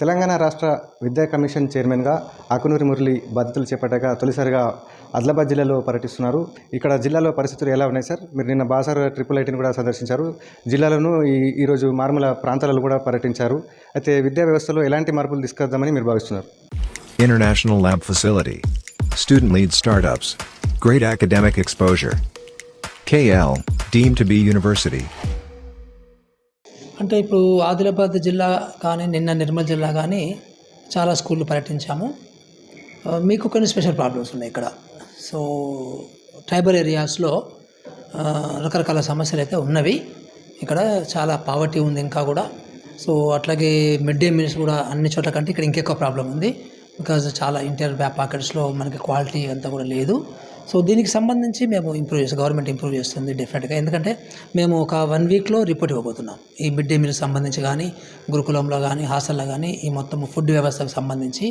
తెలంగాణ రాష్ట్ర విద్యా కమిషన్ చైర్మన్గా ఆకునూరి మురళి బాధ్యతలు చేపట్టాక తొలిసారిగా ఆదిలాబాద్ జిల్లాలో పర్యటిస్తున్నారు. ఇక్కడ జిల్లాలో పరిస్థితులు ఎలా ఉన్నాయి సార్? మీరు నిన్న బాసార్ ట్రిపుల్ ఐటీని కూడా సందర్శించారు. జిల్లాలోనూ ఈ ఈరోజు మారుమూల ప్రాంతాలలో కూడా పర్యటించారు. అయితే విద్యా వ్యవస్థలో ఎలాంటి మార్పులు తీసుకొద్దామని మీరు భావిస్తున్నారు? International lab facility student lead startups. Great academic exposure KL, deemed to be university. అంటే ఇప్పుడు ఆదిలాబాద్ జిల్లా కానీ నిన్న నిర్మల్ జిల్లా కానీ చాలా స్కూళ్ళు పర్యటించాము. మీకు కొన్ని స్పెషల్ ప్రాబ్లమ్స్ ఉన్నాయి ఇక్కడ. సో ట్రైబల్ ఏరియాస్లో రకరకాల సమస్యలు అయితే ఉన్నవి. ఇక్కడ చాలా పావర్టీ ఉంది ఇంకా కూడా. సో అట్లాగే మిడ్ డే మీల్స్ కూడా అన్ని చోట్ల కంటే ఇక్కడ ఇంకెక్కువ ప్రాబ్లం ఉంది. బికాజ్ చాలా ఇంటర్ బ్యాక్ పాకెట్స్లో మనకి క్వాలిటీ అంతా కూడా లేదు. సో దీనికి సంబంధించి మేము ఇంప్రూవ్ చేస్తాం గవర్నమెంట్ ఇంప్రూవ్ చేస్తుంది డెఫినెట్గా ఎందుకంటే మేము ఒక వన్ వీక్లో రిపోర్ట్ ఇవ్వబోతున్నాం. ఈ మిడ్ డే మీల్ సంబంధించి కానీ గురుకులంలో కానీ హాస్టల్లో కానీ ఈ మొత్తం ఫుడ్ వ్యవస్థకు సంబంధించి.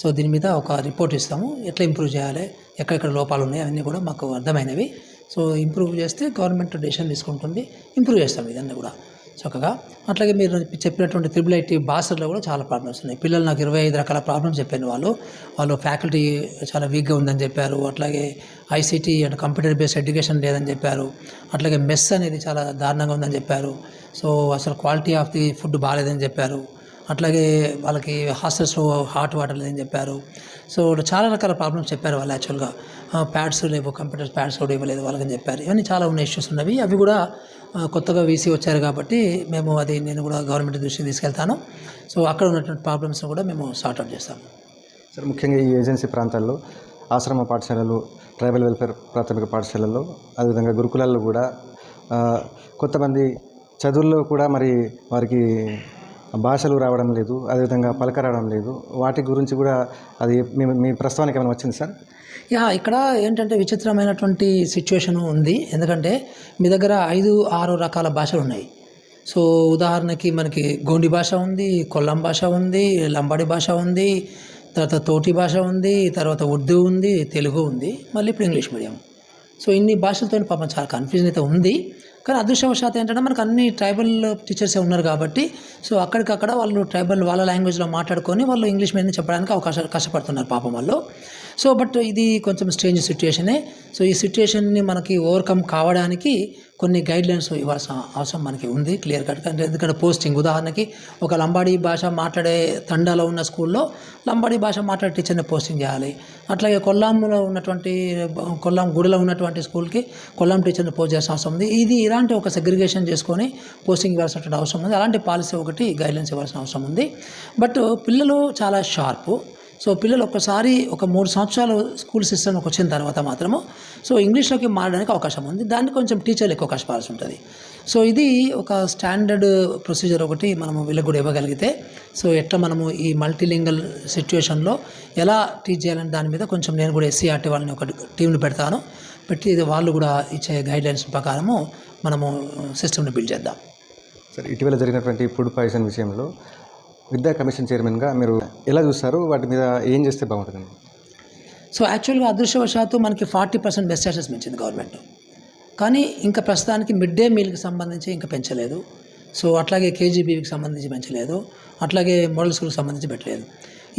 సో దీని మీద ఒక రిపోర్ట్ ఇస్తాము. ఎట్లా ఇంప్రూవ్ చేయాలి ఎక్కడెక్కడ లోపాలు ఉన్నాయి అవన్నీ కూడా మాకు అర్థమైనవి. సో ఇంప్రూవ్ చేస్తే గవర్నమెంట్ డెసిషన్ తీసుకుంటుంది ఇంప్రూవ్ చేస్తాం ఇదన్నీ కూడా. చక్కగా. అట్లాగే మీరు చెప్పినటువంటి త్రిబుల్ ఐటీ భాషల్లో కూడా చాలా ప్రాబ్లమ్స్ ఉన్నాయి. పిల్లలు నాకు ఇరవై ఐదు రకాల ప్రాబ్లమ్స్ చెప్పాను వాళ్ళు. వాళ్ళు ఫ్యాకల్టీ చాలా వీక్గా ఉందని చెప్పారు. అట్లాగే ICT and computer based education లేదని చెప్పారు. అట్లాగే మెస్ అనేది చాలా దారుణంగా ఉందని చెప్పారు. సో అసలు క్వాలిటీ ఆఫ్ ది ఫుడ్ బాగాలేదని చెప్పారు. అట్లాగే వాళ్ళకి హాస్టల్స్లో హాట్ వాటర్ లేదని చెప్పారు. సో చాలా రకాల ప్రాబ్లమ్స్ చెప్పారు వాళ్ళు యాక్చువల్గా ప్యాడ్స్ లేవు కంప్యూటర్ ప్యాడ్స్ కూడా ఇవ్వలేదు వాళ్ళకని చెప్పారు. ఇవన్నీ చాలా ఉన్న ఇష్యూస్ ఉన్నవి. అవి కూడా కొత్తగా వీసీ వచ్చారు కాబట్టి మేము అది నేను కూడా గవర్నమెంట్ దృష్టికి తీసుకెళ్తాను. సో అక్కడ ఉన్నటువంటి ప్రాబ్లమ్స్ కూడా మేము సార్ట్అవుట్ చేస్తాము. సార్ ముఖ్యంగా ఈ ఏజెన్సీ ప్రాంతాల్లో ఆశ్రమ పాఠశాలలు ట్రైబల్ వెల్ఫేర్ ప్రాథమిక పాఠశాలల్లో అదేవిధంగా గురుకులాల్లో కూడా కొంతమంది చదువుల్లో కూడా మరి వారికి భాషలు రావడం లేదు అదేవిధంగా పలక రావడం లేదు. వాటి గురించి కూడా అది మీ మీ ప్రస్తుతానికి ఏమైనా వచ్చింది సార్? యా ఇక్కడ ఏంటంటే విచిత్రమైనటువంటి సిచ్యువేషన్ ఉంది. ఎందుకంటే మీ దగ్గర ఐదు ఆరు రకాల భాషలు ఉన్నాయి. సో ఉదాహరణకి మనకి గోండి భాష ఉంది కొల్లం భాష ఉంది లంబాడి భాష ఉంది తర్వాత తోటి భాష ఉంది తర్వాత ఉర్దూ ఉంది తెలుగు ఉంది మళ్ళీ ఇప్పుడు ఇంగ్లీష్ మీడియం. సో ఇన్ని భాషలతో పాపం చాలా కన్ఫ్యూజన్ అయితే ఉంది. కానీ అదృష్టవశాత్తు ఏంటంటే మనకు అన్ని ట్రైబల్ టీచర్సే ఉన్నారు కాబట్టి సో అక్కడికక్కడ వాళ్ళు ట్రైబల్ వాళ్ళ లాంగ్వేజ్లో మాట్లాడుకొని వాళ్ళు ఇంగ్లీష్ మీడియం చెప్పడానికి అవకాశాలు కష్టపడుతున్నారు పాపం వాళ్ళు. సో బట్ ఇది కొంచెం స్ట్రేంజ్ సిచ్యుయేషనే సో ఈ సిచ్యుయేషన్ని మనకి ఓవర్కమ్ కావడానికి కొన్ని గైడ్లైన్స్ ఇవ్వాల్సిన అవసరం మనకి ఉంది క్లియర్ కట్గా ఎందుకంటే పోస్టింగ్ ఉదాహరణకి ఒక లంబాడీ భాష మాట్లాడే తండాలో ఉన్న స్కూల్లో లంబాడీ భాష మాట్లాడే టీచర్ని పోస్టింగ్ చేయాలి. అట్లాగే కొల్లాంలో ఉన్నటువంటి కొల్లాం గుడిలో ఉన్నటువంటి స్కూల్కి కొల్లాం టీచర్ని పోస్ట్ చేసిన అవసరం ఉంది. ఇది ఇలాంటి ఒక సెగ్రిగేషన్ చేసుకొని కోచింగ్ ఇవ్వాల్సినటువంటి అవసరం ఉంది. అలాంటి పాలసీ ఒకటి గైడ్లైన్స్ ఇవ్వాల్సిన అవసరం ఉంది. బట్ పిల్లలు చాలా షార్పు సో పిల్లలు ఒక్కసారి ఒక మూడు సంవత్సరాలు స్కూల్ సిస్టమ్కి వచ్చిన తర్వాత మాత్రము సో ఇంగ్లీష్లోకి మారడానికి అవకాశం ఉంది. దాన్ని కొంచెం టీచర్లు ఎక్కువ కష్టపడాల్సి ఉంటుంది. సో ఇది ఒక స్టాండర్డ్ ప్రొసీజర్ ఒకటి మనము వీళ్ళకి కూడా ఇవ్వగలిగితే సో ఎట్లా మనము ఈ మల్టీలింగల్ సిచ్యువేషన్లో ఎలా టీచ్ చేయాలని దాని మీద కొంచెం నేను కూడా ఎస్సీఆర్టీ వాళ్ళని ఒక టీంని పెడతాను. పెట్టి ఇది వాళ్ళు కూడా ఇచ్చే గైడ్లైన్స్ ప్రకారము మనము సిస్టమ్ని బిల్డ్ చేద్దాం. సార్ ఇటీవల జరిగినటువంటి ఫుడ్ పాయిజన్ విషయంలో విద్యా కమిషన్ చైర్మన్గా మీరు ఎలా చూస్తారు? వాటి మీద ఏం చేస్తే బాగుంటుందండి? సో యాక్చువల్గా అదృష్టవశాత్తు మనకి ఫార్టీ పర్సెంట్ బెస్ట్ పెంచింది గవర్నమెంట్. కానీ ఇంకా ప్రస్తుతానికి మిడ్ డే మీల్కి సంబంధించి ఇంకా పెంచలేదు. సో అట్లాగే కేజీబీకి సంబంధించి పెంచలేదు. అట్లాగే మోడల్ స్కూల్కి సంబంధించి పెట్టలేదు.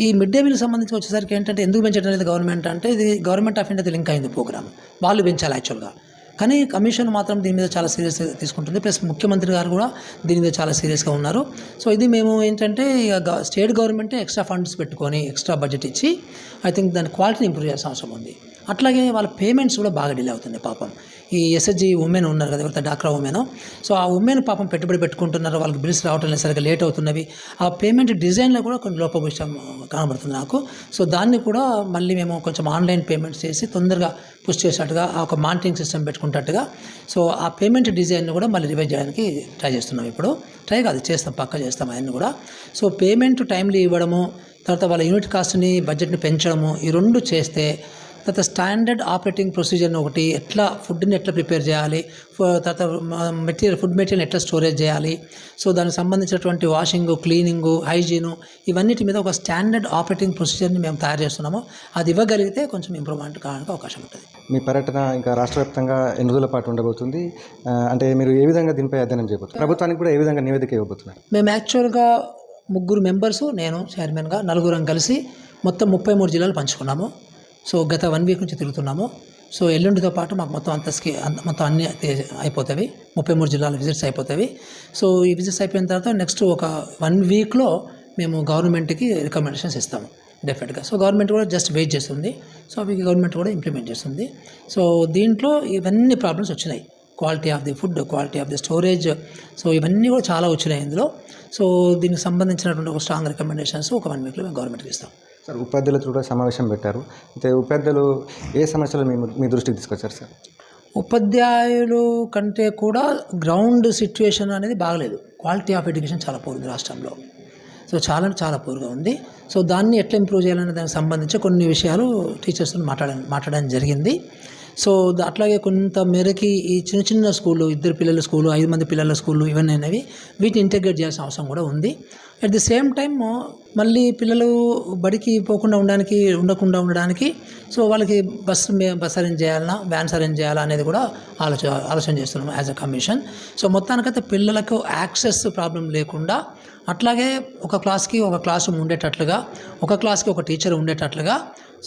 ఈ మిడ్ డే మీల్కి సంబంధించి వచ్చేసరికి ఏంటంటే ఎందుకు పెంచడం లేదు గవర్నమెంట్ అంటే ఇది గవర్నమెంట్ ఆఫ్ ఇండియా లింక్ అయింది ప్రోగ్రామ్. వాళ్ళు పెంచాలి యాక్చువల్గా. కానీ కమిషన్ మాత్రం దీని మీద చాలా సీరియస్గా తీసుకుంటుంది. ప్లస్ ముఖ్యమంత్రి గారు కూడా దీని మీద చాలా సీరియస్గా ఉన్నారు. సో ఇది మేము ఏంటంటే ఇక స్టేట్ గవర్నమెంటే ఎక్స్ట్రా ఫండ్స్ పెట్టుకొని ఎక్స్ట్రా బడ్జెట్ ఇచ్చి ఐ థింక్ దాని క్వాలిటీని ఇంప్రూవ్ చేయాల్సిన అవసరం ఉంది. అట్లాగే వాళ్ళ పేమెంట్స్ కూడా బాగా డిలే అవుతుంది పాపం. ఈ ఎస్ఎస్జి ఉమెన్ ఉన్నారు కదా ఎవరైతే డాక్రా ఉమెన్ సో ఆ ఉమెన్ పాపం పెట్టుబడి పెట్టుకుంటున్నారు వాళ్ళకి బిల్స్ రావటం లేదు సరిగ్గా లేట్ అవుతున్నవి. ఆ పేమెంట్ డిజైన్లో కూడా కొన్ని లోపభూషం కనబడుతుంది నాకు. సో దాన్ని కూడా మళ్ళీ మేము కొంచెం ఆన్లైన్ పేమెంట్స్ చేసి తొందరగా పుష్ చేసినట్టుగా ఆ ఒక మానిటరింగ్ సిస్టమ్ పెట్టుకుంటట్టుగా సో ఆ పేమెంట్ డిజైన్ కూడా మళ్ళీ రివైజ్ చేయడానికి ట్రై చేస్తున్నాం ఇప్పుడు. ట్రై కాదు చేస్తాం పక్క చేస్తాం అవన్నీ కూడా. సో పేమెంట్ టైంలీ ఇవ్వడము తర్వాత వాళ్ళ యూనిట్ కాస్ట్ని బడ్జెట్ని పెంచడము ఈ రెండు చేస్తే తర్వాత స్టాండర్డ్ ఆపరేటింగ్ ప్రొసీజర్ని ఒకటి ఎట్లా ఫుడ్ని ఎట్లా ప్రిపేర్ చేయాలి తర్వాత మెటీరియల్ ఫుడ్ మెటీరియల్ ఎట్లా స్టోరేజ్ చేయాలి సో దానికి సంబంధించినటువంటి వాషింగ్ క్లీనింగ్ హైజీను ఇవన్నిటి మీద ఒక స్టాండర్డ్ ఆపరేటింగ్ ప్రొసీజర్ని మేము తయారు చేస్తున్నాము. అది ఇవ్వగలిగితే కొంచెం ఇంప్రూవ్మెంట్ కావడానికి అవకాశం ఉంటుంది. మీ పర్యటన ఇంకా రాష్ట్ర వ్యాప్తంగా ఎన్ని రోజుల పాటు ఉండబోతుంది? అంటే మీరు ఏ విధంగా దీనిపై అధ్యయనం చేయబోతున్నారు? ప్రభుత్వానికి కూడా ఏ విధంగా నివేదిక ఇవ్వబోతున్నారు? మేము యాక్చువల్గా ముగ్గురు మెంబర్సు నేను చైర్మన్గా నలుగురం కలిసి మొత్తం ముప్పై మూడు జిల్లాలు పంచుకున్నాము. సో గత వన్ వీక్ నుంచి తిరుగుతున్నాము. సో ఎల్లుండితో పాటు మాకు మొత్తం అంత స్కీ అంత- మొత్తం అన్ని అయిపోతాయి. ముప్పై మూడు జిల్లాల విజిట్స్ అయిపోతాయి. సో ఈ విజిట్స్ అయిపోయిన తర్వాత నెక్స్ట్ ఒక వన్ వీక్లో మేము గవర్నమెంట్కి రికమెండేషన్స్ ఇస్తాము. డెఫినెట్గా సో గవర్నమెంట్ కూడా జస్ట్ వెయిట్ చేస్తుంది. సో అవి గవర్నమెంట్ కూడా ఇంప్లిమెంట్ చేస్తుంది. సో దీంట్లో ఇవన్నీ ప్రాబ్లమ్స్ వచ్చినాయి. Quality of the food quality of the storage so ఇవన్నీ కూడా చాలా వచ్చినాయి ఇందులో. సో దీనికి సంబంధించినటువంటి ఒక స్ట్రాంగ్ రికమెండేషన్స్ ఒక వన్ వీక్లో మేము గవర్నమెంట్కి ఇస్తాం. సార్ ఉపాధ్యాయులతో కూడా సమావేశం పెట్టారు. అయితే ఉపాధ్యాయులు ఏ సమస్యలు మీ మీ దృష్టికి తీసుకొచ్చారు సార్? ఉపాధ్యాయులు కంటే కూడా గ్రౌండ్ సిచ్యువేషన్ అనేది బాగలేదు. క్వాలిటీ ఆఫ్ ఎడ్యుకేషన్ చాలా పూర్గా రాష్ట్రంలో. సో చాలా చాలా పూర్గా ఉంది. సో దాన్ని ఎట్లా ఇంప్రూవ్ చేయాలనే దానికి సంబంధించి కొన్ని విషయాలు టీచర్స్తో మాట్లాడ మాట్లాడడం జరిగింది. సో అట్లాగే కొంత మేరకి ఈ చిన్న చిన్న స్కూళ్ళు ఇద్దరు పిల్లల స్కూలు ఐదు మంది పిల్లల స్కూళ్ళు ఇవన్నీ అనేవి వీటిని ఇంటిగ్రేట్ చేయాల్సిన అవసరం కూడా ఉంది. అట్ ది సేమ్ టైమ్ మళ్ళీ పిల్లలు బడికి పోకుండా ఉండడానికి ఉండకుండా ఉండడానికి సో వాళ్ళకి బస్సు బస్ అరేంజ్ చేయాలన్నా వ్యాన్స్ అరేంజ్ చేయాలా అనేది కూడా ఆలోచన ఆలోచన చేస్తున్నాం యాజ్ అ కమిషన్ సో మొత్తానికైతే పిల్లలకు యాక్సెస్ ప్రాబ్లం లేకుండా అట్లాగే ఒక క్లాస్కి ఒక క్లాస్ రూమ్ ఉండేటట్లుగా ఒక క్లాస్కి ఒక టీచర్ ఉండేటట్లుగా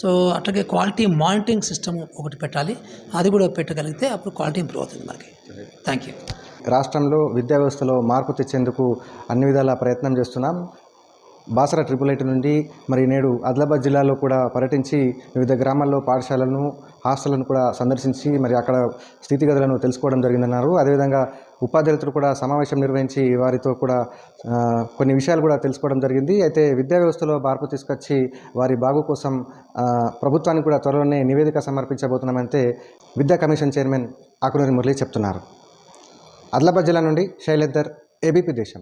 సో అట్లాగే క్వాలిటీ మానిటరింగ్ సిస్టమ్ ఒకటి పెట్టాలి. అది కూడా పెట్టగలిగితే అప్పుడు క్వాలిటీ ఇంప్రూవ్ అవుతుంది మనకి. థ్యాంక్ యూ రాష్ట్రంలో విద్యా వ్యవస్థలో మార్పు తెచ్చేందుకు అన్ని విధాల ప్రయత్నం చేస్తున్నాం. బాసరా ట్రిపుల్ ఐటీ నుండి మరి నేడు ఆదిలాబాద్ జిల్లాలో కూడా పర్యటించి వివిధ గ్రామాల్లో పాఠశాలను హాస్టళ్ళను కూడా సందర్శించి మరి అక్కడ స్థితిగతులను తెలుసుకోవడం జరిగిందన్నారు. అదేవిధంగా ఉపాధ్యాయులతో కూడా సమావేశం నిర్వహించి వారితో కూడా కొన్ని విషయాలు కూడా తెలుసుకోవడం జరిగింది. అయితే విద్యా వ్యవస్థలో మార్పు తీసుకొచ్చి వారి బాగు కోసం ప్రభుత్వానికి కూడా త్వరలోనే నివేదిక సమర్పించబోతున్నామంటే విద్యా కమిషన్ చైర్మన్ ఆకునూరి మురళి చెప్తున్నారు. ఆదిలాబాద్ జిల్లా నుండి శైలేందర్ ఏబీపీ దేశం.